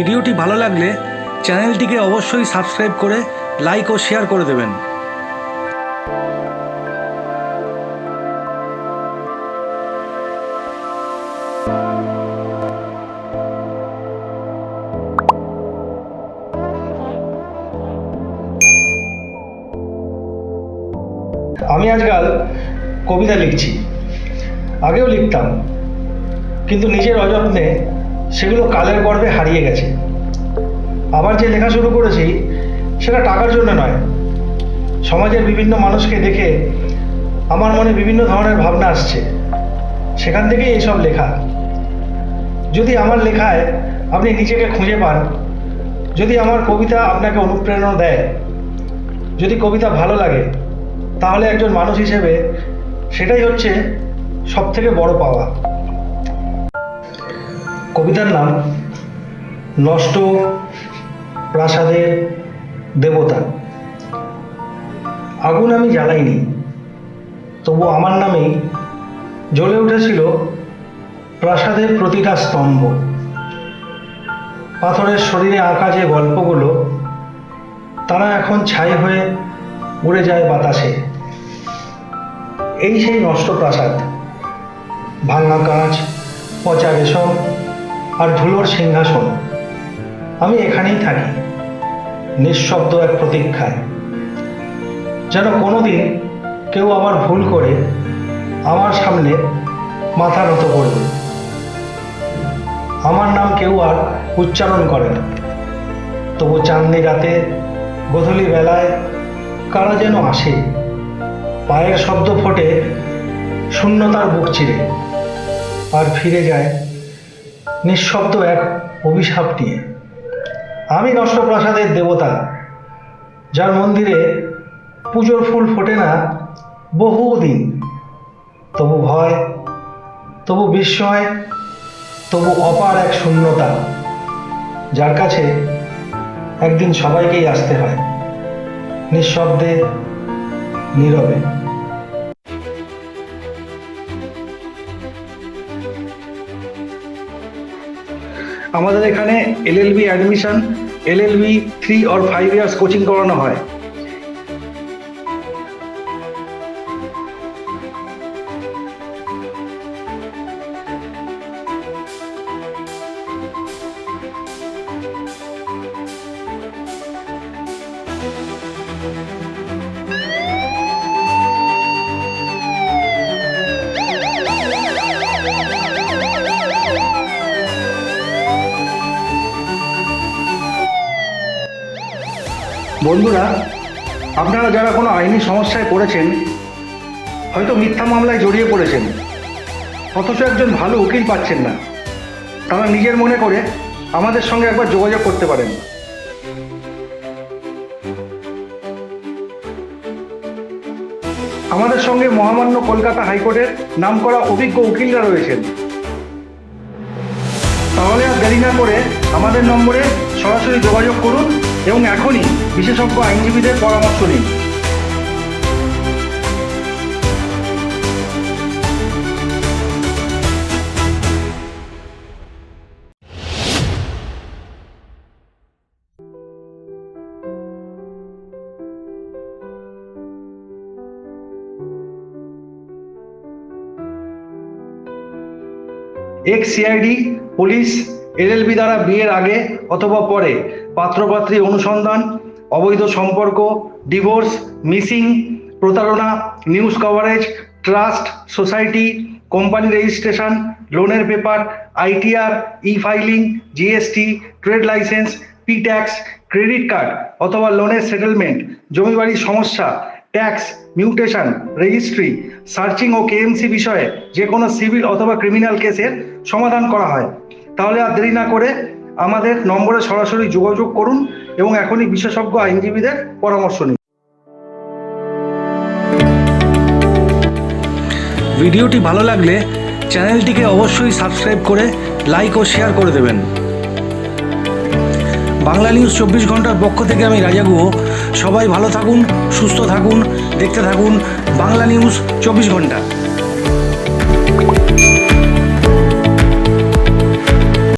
ভিডিওটি ভালো লাগলে চ্যানেলটিকে অবশ্যই সাবস্ক্রাইব করে লাইক ও শেয়ার করে দেবেন। আমি আজকাল কবিতা লিখছি। আগেও লিখতাম। কিন্তু নিজের অযত্নে সেগুলো কালের গর্ভে হারিয়ে গেছে। আবার যে লেখা শুরু করেছি, সেটা টাকার জন্য নয়। সমাজের বিভিন্ন মানুষকে দেখে আমার মনে বিভিন্ন ধরনের ভাবনা আসছে। সেখান থেকেই এইসব লেখা। যদি আমার লেখায় আপনি নিজেকে খুঁজে পান, যদি আমার কবিতা আপনাকে অনুপ্রেরণা দেয়, যদি কবিতা ভালো লাগে, তাহলে একজন মানুষ হিসেবে সেটাই হচ্ছে সব থেকে বড় পাওয়া। কবিতার নাম নষ্ট প্রাসাদের দেবতা। আগুন আমি জ্বালাইনি, তবু আমার নামেই জ্বলে উঠেছিল প্রাসাদের প্রতিটা স্তম্ভ। পাথরের শরীরে আঁকা যে গল্পগুলো, তারা এখন ছাই হয়ে উড়ে যায় বাতাসে। এই সেই নষ্ট প্রাসাদ, ভাঙা কাঁচ, পচা রেশম আর ধুলোর সিংহাসন। আমি এখানেই থাকি, নিঃশব্দ এক প্রতীক্ষায়। যেন কোনোদিন কেউ আবার ভুল করে আমার সামনে মাথা নত করবে। আমার নাম কেউ আর উচ্চারণ করে না। তবু চাঁদনি রাতে, গধূলি বেলায় কারা যেন আসে, পায়ের শব্দ ফোটে শূন্যতার বুক চিরে। আর ফিরে যায় নিঃশব্দ এক অভিশাপ নিয়ে। আমি নষ্ট প্রাসাদের দেবতা, যার মন্দিরে পুজোর ফুল ফোটে না বহুদিন। তবু ভয়, তবু বিস্ময়, তবু অপার এক শূন্যতা, যার কাছে একদিন সবাইকেই আসতে হয়, নিঃশব্দে, নীরবে। আমাদের এখানে LLB admission LLB three or five years coaching করানো হয়। বন্ধুরা, আপনারা যারা কোনো আইনি সমস্যায় পড়েছেন, হয়তো মিথ্যা মামলায় জড়িয়ে পড়েছেন, অথচ একজন ভালো উকিল পাচ্ছেন না, তারা নিজের মনে করে আমাদের সঙ্গে একবার যোগাযোগ করতে পারেন। আমাদের সঙ্গে মহামান্য কলকাতা হাইকোর্টের নাম করা অভিজ্ঞ উকিলরা রয়েছেন। দেরি না করে আমাদের নম্বরে সরাসরি যোগাযোগ করুন এবং এখনই বিশেষজ্ঞ আইনজীবীদের পরামর্শ নিন। এক্স সিআইডি পুলিশ এলএলবি দ্বারা বিয়ের আগে অথবা পরে পাত্রপাত্রী অনুসন্ধান, অবৈধ সম্পর্ক, ডিভোর্স, মিসিং, প্রতারণা, news coverage, trust, society, company registration, লোনের paper, ITR e filing GST, trade licence P tax credit card অথবা লোনের সেটেলমেন্ট জমি বাড়ির সমস্যা, ট্যাক্স, মিউটেশন, রেজিস্ট্রি, সার্চিং ও কেএমসি বিষয়ে যে কোনো সিভিল অথবা ক্রিমিনাল কেসের সমাধান করা হয়। তাহলে আর দেরি না করে আমাদের নম্বরে সরাসরি যোগাযোগ করুন এবং এখনই বিশেষজ্ঞ আইনজীবীদের পরামর্শ নিন। ভিডিওটি ভালো লাগলে চ্যানেলটিকে অবশ্যই সাবস্ক্রাইব করে লাইক ও শেয়ার করে দেবেন। বাংলা নিউজ চব্বিশ ঘণ্টার পক্ষ থেকে আমি রাজা গুহ। সবাই ভালো থাকুন, সুস্থ থাকুন, দেখতে থাকুন বাংলা নিউজ চব্বিশ ঘণ্টা।